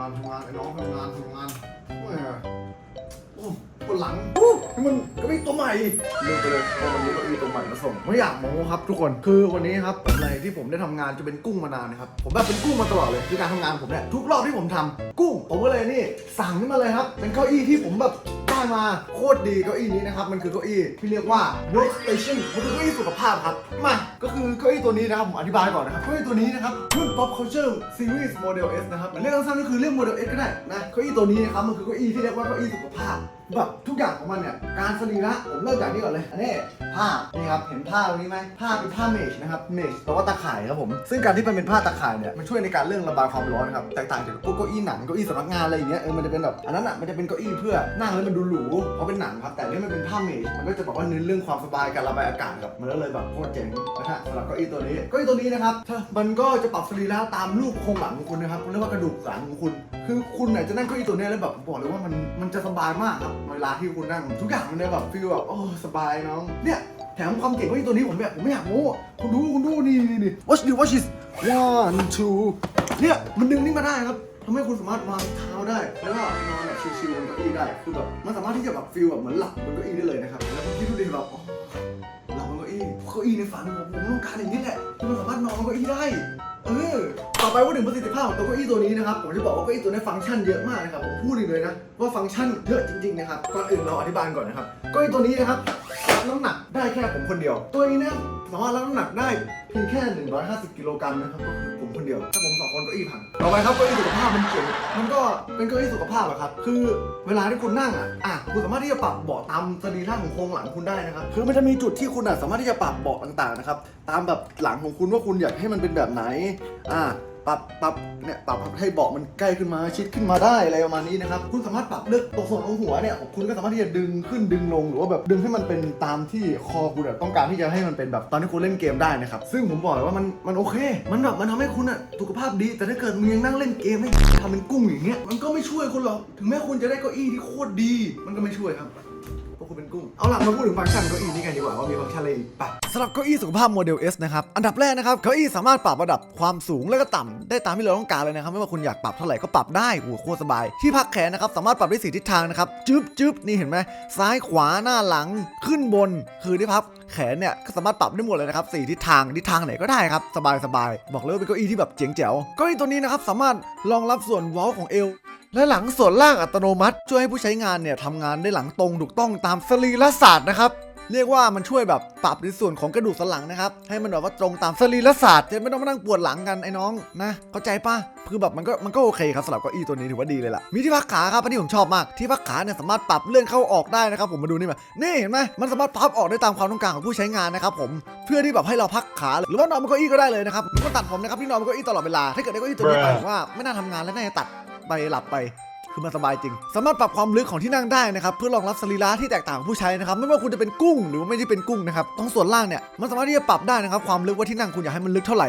งานทำงานไอ้น้องทำงานทำงานโอ้ยโอ้ปวดหลังโอ้นี่มันเก็มีตัวใหม่ลืมไปเลยว่าวันนี้เก็มีตัวใหม่มาส่งไม่อยากโม้ครับทุกคนคือวันนี้ครับอะไรที่ผมได้ทำงานจะเป็นกุ้งมานานนะครับผมแบบเป็นกุ้งมาตลอดเลยคือการทำงานผมเนี่ยทุกรอบที่ผมทำกุ้งผมก็เลยนี่สั่งนี่มาเลยครับเป็นเก้าอี้ที่ผมแบบได้ มาโคตรดีเก้าอี้นี้นะครับ มันคือเก้าอี้ที่เรียกว่า workstation มันคือเก้าอี้สุขภาพครับมาก็คือเก้าอี้ตัวนี้นะครับผมอธิบายก่อนนะครับเก้าอี้ตัวนี้นะครับรุ่น pop culture series model S นะครับเรียกสั้นๆก็คือเรียก model S ก็ได้นะเก้าอี้ตัวนี้นะครับมันคือเก้าอี้ที่เรียกว่าเก้าอี้สุขภาพ แบบทุกอย่างของมันเนี่ยการสรีระผมเริ่มจากนี้ก่อนเลยอันนี้ผ้านี่ครับเห็นผ้าตรงนี้ไหมผ้าเป็นผ้าเมชนะครับเมชแปลว่าตะข่ายครับผมซึ่งการที่มันเป็นผ้าตะข่ายเนี่ยมันช่วยในการเรื่องระบายความร้อนครับแตกต่างจากพวกเก้าอี้หนังเก้าอี้สำนักงานอะไรอย่างเงี้ยเออมันจะเป็นแบบอันนั้นอะมันจะเป็นเก้าอี้เพื่อนั่งแล้วมันดูหรูเพราะเป็นหนังครับแต่นี่มันเป็นผ้าเมชมันก็จะบอกว่าเน้นเรื่องความสบายการระบายอากาศครับมันก็เลยแบบโคตรเจ๋งนะฮะสำหรับเก้าอี้ตัวนี้เก้าอี้ตัวนี้นะครับมันก็จะปรับสรีระตามรูปโครงหลังของคุณนะครับเรียกว่ากระดูกหลังของคุณ คือคุณเนี่ยจะนั่งเก้าอี้ตัวเนี้ยแล้วแบบผมบอกเลยว่ามันมันจะสบายมากครับเวลาที่คุณนั่ง ทุกอย่างมันจะแบบฟีลแบบโอ้สบายน้องเนี่ยแถมความเก่งเก้าอี้ตัวนี้ผมแบบผมไม่อยากโม้คุณดูคุณดูนี่นี่นี่ watch this watch this one two เนี่ยมันดึงนี่มาได้ครับทำให้คุณสามารถวางเท้าได้ แล้วก็นอนแบบชิลๆบนเก้าอี้ได้คือแบบมันสามารถที่จะแบบฟีลแบบเหมือนหลับบนเก้าอี้ได้เลยนะครับแล้วคุณคิดดูดิแบบหลับบนเก้าอี้เก้าอี้ในฝันผมผมต้องการอย่างนี้แหละที่มันสามารถนอนบนเก้าอี้ได้ เออ ไปว่าถึงประสิทธิภาพของตัวเก้าอี้ตัวนี้นะครับผมจะบอกว่าเก้าอี้ตัวนี้ฟังก์ชันเยอะมากนะครับผมพูดเลยนะว่าฟังก์ชันเยอะจริงๆนะครับก่อนอื่นเราอธิบายก่อนนะครับเก้าอี้ตัวนี้นะครับรับน้ำหนักได้แค่ผมคนเดียว ตัวนี้นะครับสามารถรับน้ำหนักได้เพียงแค่ 150 กิโลกรัมนะครับก็คือผมคนเดียว ถ้าผมสองคนเก้าอี้พังต่อไปครับเก้าอี้สุขภาพมันเจ๋งมันก็เป็นเก้าอี้สุขภาพอะครับคือเวลาที่คุณนั่งอะอะคุณสามารถที่จะปรับเบาะตามสรีระของโครงหลังคุณได้นะครับคือมันจะมีจุดที่คุณอะสามารถที่จะปรับเบาะต่างๆนะครับตามแบบหลังของคุณว่าคุณอยากให้มันเป็นแบบไหนอ่า ปรับปรับเนี่ยปรับให้เบาะมันใกล้ขึ้นมาชิดขึ้นมาได้อะไรประมาณนี้นะครับคุณสามารถปรับเลือกตัวส่วนของหัวเนี่ยคุณก็สามารถที่จะดึงขึ้นดึงลงหรือว่าแบบดึงให้มันเป็นตามที่คอคุณต้องการที่จะให้มันเป็นแบบตอนที่คุณเล่นเกมได้นะครับซึ่งผมบอกเลยว่ามันมันโอเค มันแบบมันทำให้คุณอะสุขภาพดี แต่ถ้าเกิดมึงยังนั่งเล่นเกมไม่ทำเป็นกุ้งอย่างเงี้ยมันก็ไม่ช่วยคุณหรอกถึงแม้คุณจะได้เก้าอี้ที่โคตรดี มันก็ไม่ช่วยครับ เพราะคุณเป็นกุ้ง เอาล่ะมาพูดถึงฟังก์ชันเก้าอี้นี้กันดีกว่าว่ามีฟังก์ชันอะไรอีกปะสำหรับเก้าอี้สุขภาพโมเดล S นะครับ อันดับแรกนะครับ เก้าอี้สามารถปรับระดับความสูงและก็ต่ำได้ตามที่เราต้องการเลยนะครับ ไม่ว่าคุณอยากปรับเท่าไหร่ก็ปรับได้โอ้โหโคตรสบาย ที่พักแขนนะครับ สามารถปรับได้สี่ทิศทางนะครับ จึ๊บจึ๊บนี่เห็นไหม ซ้ายขวาหน้าหลัง ขึ้นบน คือที่พับแขนเนี่ยก็สามารถปรับได้หมดเลยนะครับสี่ทิศทางทิศทางไหนก็ได้ครับสบายสบายบอกเลยว่าเป็นเก้าอี้ที่แบบเจ๋งแจ๋วเก้าอี้ตัวนี้นะครับสามารถรองรับส่วนเว้าของเอว และหลังส่วนล่างอัตโนมัติ ช่วยให้ผู้ใช้งานเนี่ยทำงานได้หลังตรงถูกต้องตามสรีระศาสตร์นะครับเรียกว่ามันช่วยแบบปรับในส่วนของกระดูกสันหลังนะครับ ให้มันแบบว่าตรงตามสรีระศาสตร์จะไม่ต้องมานั่งปวดหลังกันไอ้น้องนะเข้าใจปะคือแบบมันก็มันก็โอเคครับสำหรับเก้าอี้ตัวนี้ถือว่าดีเลยล่ะมีที่พักขาครับอันนี้ผมชอบมากที่พักขาเนี่ยสามารถปรับเลื่อนเข้าออกได้นะครับ ผมมาดูนี่มานี่เห็นไหมมันสามารถพับออกได้ตามความต้องการของผู้ใช้งานนะครับผมเพื่อที่แบบให้เราพักขาหรือว่านอนบนเก้าอี้ก็ได้เลยนะครับก็ตัดผมนะครับที่นอนบนเก้าอี้ตลอดเวลาถ้าเกิดได้เก้าอี้ตัวนี้ไปว่าไม่น่าทำงานแล้วน่าจะตัด ไปหลับไปคือมันสบายจริง สามารถปรับความลึกของที่นั่งได้นะครับเพื่อรองรับสรีระที่แตกต่างของผู้ใช้นะครับไม่ว่าคุณจะเป็นกุ้งหรือว่าไม่ได้เป็นกุ้งนะครับตรงส่วนล่างเนี่ยมันสามารถที่จะปรับได้นะครับความลึกว่าที่นั่งคุณอยากให้มันลึกเท่าไหร่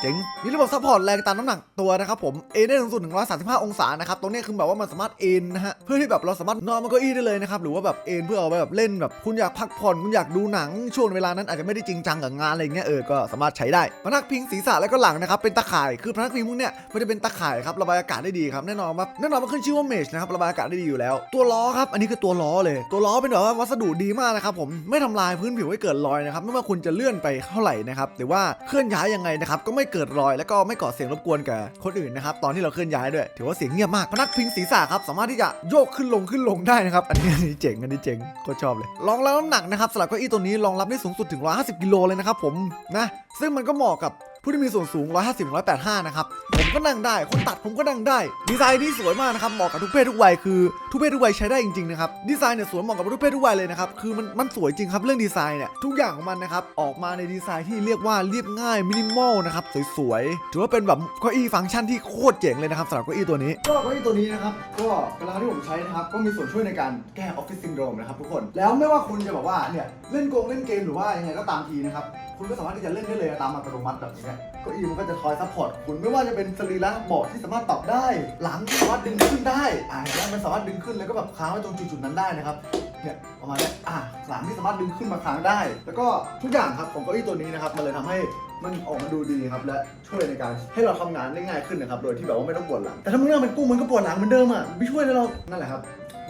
เจ๋งมีระบบซัพพอร์ตแรงตามน้ำหนักตัวนะครับผมเอนได้สูงสุดถึง135 องศานะครับตรงนี้คือแบบว่ามันสามารถเอนนะฮะเพื่อที่แบบเราสามารถนอนบนก้าอี้ได้เลยนะครับหรือว่าแบบเอนเพื่อเอาไปแบบเล่นแบบคุณอยากพักผ่อนคุณอยากดูหนังช่วงเวลานั้นอาจจะไม่ได้จริงจังกับงานอะไรอย่างเงี้ยเออก็สามารถใช้ได้พนักพิงศีรษะและก็หลังนะครับเป็นตะข่ายคือพนักพิงพวกเนี้ยมันจะเป็นตะข่ายครับระบายอากาศได้ดีครับแน่นอนว่าแน่นอนมันขึ้นชื่อว่าเมชนะครับระบายอากาศได้ดีอยู่แล้ว ตัวล้อครับอันนี้คือตัวล้อเลย ตัวล้อเป็นแบบว่าวัสดุดีมากนะครับผมไม่ทำลายพื้นผิวให้เกิดรอยนะครับไม่ว่าคุณจะเลื่อนไปเท่าไหร่นะครับหรือว่าเคลื่อนย้ายยังไงนะครับก็ไม่เกิดรอยและก็ไม่ก่อเสียงรบกวนกับคนอื่นนะครับตอนที่เราเคลื่อนย้ายด้วย ถือว่าเสียงเงียบมากพนักพิงศีรษะครับสามารถที่จะโยกขึ้นลงขึ้นลงได้นะครับอันนี้อันนี้เจ๋งอันนี้เจ๋งก็ชอบเลยรองรับน้ำหนักนะครับสำหรับเก้าอี้ตัวนี้รองรับได้สูงสุดถึง 150 กิโลเลยนะครับผมนะซึ่งมันก็เหมาะกับ ผู้ที่มีส่วนสูง 150 185 นะครับ ผมก็นั่งได้ คนตัดผมก็นั่งได้ ดีไซน์นี่สวยมากนะครับ เหมาะกับทุกเพศทุกวัย คือทุกเพศทุกวัยใช้ได้จริงๆนะครับ ดีไซน์เนี่ยสวยเหมาะกับทุกเพศทุกวัยเลยนะครับ คือมันมันสวยจริงครับเรื่องดีไซน์เนี่ย ทุกอย่างของมันนะครับ ออกมาในดีไซน์ที่เรียกว่าเรียบง่ายมินิมอลนะครับ สวยๆ ถือว่าเป็นแบบเก้าอี้ฟังก์ชันที่โคตรเจ๋งเลยนะครับสำหรับเก้าอี้ตัวนี้ ก็เก้าอี้ตัวนี้นะครับ ก็เวลาที่ผมใช้นะครับ ก็มีส่วนช่วยในการแก้ออฟฟิศซินโดรมนะครับทุกคน แล้วไม่ว่าคุณจะแบบว่าเนี่ยเล่นโกงเล่นเกมหรือว่ายังไงก็ตามทีนะครับ คุณก็สามารถที่จะเล่นได้เลยตามอัตโนมัติแบบนี้เนี่ยเก้าอี้มันก็จะคอยซัพพอร์ตคุณไม่ว่าจะเป็นสรีระเบาะที่สามารถปรับได้ หลังที่สามารถดึงขึ้นได้อ่าเนไหมมันสามารถดึงขึ้นแล้วก็แบบค้างไว้ตรงจุดๆนั้นได้นะครับเนี่ยประมาณเนี้ยอะหลังที่สามารถดึงขึ้นมาค้างได้ แล้วก็ทุกอย่างครับของเก้าอี้ตัวนี้นะครับมันเลยทำให้มันออกมาดูดีครับและช่วยในการให้เราทำงานได้ง่ายขึ้นนะครับโดยที่แบบว่าไม่ต้องปวดหลังแต่ถ้ามึงนั่งเป็นกุ้งมันก็ปวดหลังเหมือนเดิมอะไม่ช่วยเลยเรานั่นแหละครับ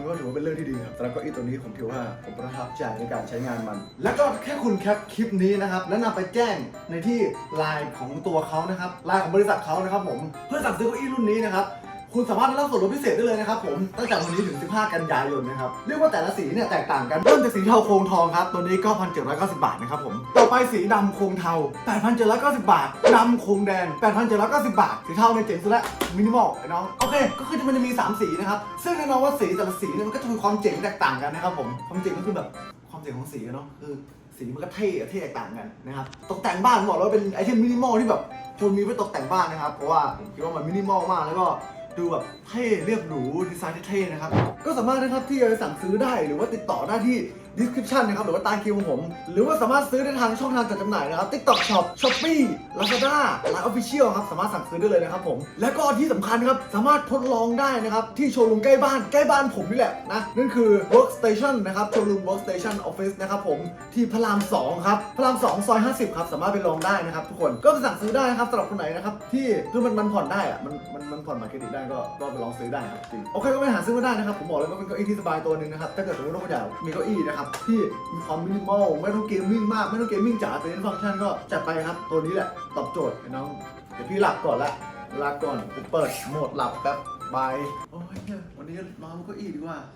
มันก็ถือว่าเป็นเรื่องที่ดีครับแต่ล้วก็อีตัวนี้ผมถือว่าผมประทับใจในการใช้งานมัน แล้วก็แค่คุณแคปคลิปนี้นะครับแล้วนำไปแจ้งในที่ไลน์ของตัวเขานะครับไลน์ของบริษัทเขานะครับผมเพื่อสั่งซื้อเก้าอี้รุ่นนี้นะครับ คุณสามารถรับส่วนลดพิเศษได้เลยนะครับผมตั้งแต่วันนี้ถึง 15 กันยายนนะครับเรียกว่าแต่ละสีเนี่ยแตกต่างกันเริ่มจากสีเทาโครงทองครับตัวนี้ก็1,790 บาทนะครับผมต่อไปสีดำโครงเทา 8,790 บาทดำโครงแดง 8,790 บาท สีเทาในเจ๋งสุดละมินิมอลไอ้น้องโอเค ก็คือมันจะมี 3 สีนะครับซึ่งแน่นอนว่าสีแต่ละสีเนี่ยมันก็จะมีความเจ๋งแตกต่างกันนะครับผมความเจ๋งก็คือแบบความเจ๋งของสีอะเนาะคือสีมันก็เท่เท่แตกต่างกันนะครับตกแต่งบ้านบอกเลยว่าเป็นไอเทมมินิมอลที่แบบควรมีไว้ตกแต่งบ้านนะครับเพราะว่าผมคิดว่ามันมินิมอลมากแล้วก็ ดูแบบเท่เรียบหรูดีไซน์ที่เท่นะครับ ก็สามารถนะครับที่จะสั่งซื้อได้หรือว่าติดต่อได้ที่ description นะครับหรือว่าใต้คลิปของผม หรือว่าสามารถซื้อได้ทางช่องทางจัดจำหน่ายนะครับ TikTok Shop Shopee Lazada และ Official ครับสามารถสั่งซื้อได้เลยนะครับผม และก็ที่สำคัญครับสามารถทดลองได้นะครับที่โชว์รูมใกล้บ้านใกล้บ้านผมนี่แหละนะนั่นคือ Workstation นะครับโชว์รูม Workstation Office นะครับผมที่พระราม 2 ครับพระราม 2 ซอย 50 ครับสามารถไปลองได้นะครับทุกคนก็สั่งซื้อได้นะครับสำหรับคนไหนนะครับที่คือมันมันผ่อนได้อะมันมันมันผ่อนบัตรเครดิตได้ก็ก็ไปลองซื้อได้ครับจริงโอเคก็ไปหาซื้อมาได้นะครับผมบอกเลยว่าเป็นเก้าอี้ที่สบายตัวหนึ่งนะครับถ้าเกิดสมมติว่าคุณอยากมีเก้าอี้นะครับที่มีความมินิมอลไม่ต้องเกมมิ่งมาก ไม่ต้องเกมมิ่งจ๋าแต่เน้นฟังก์ชันก็จัดไปครับ ตัวนี้แหละตอบโจทย์ไอ้น้อง เดี๋ยวพี่หลับก่อนละลาก่อนผมเปิดโหมดหลับแป๊บบายโอ้ยเนี่ยวันนี้นอนเก็อีดีกว่า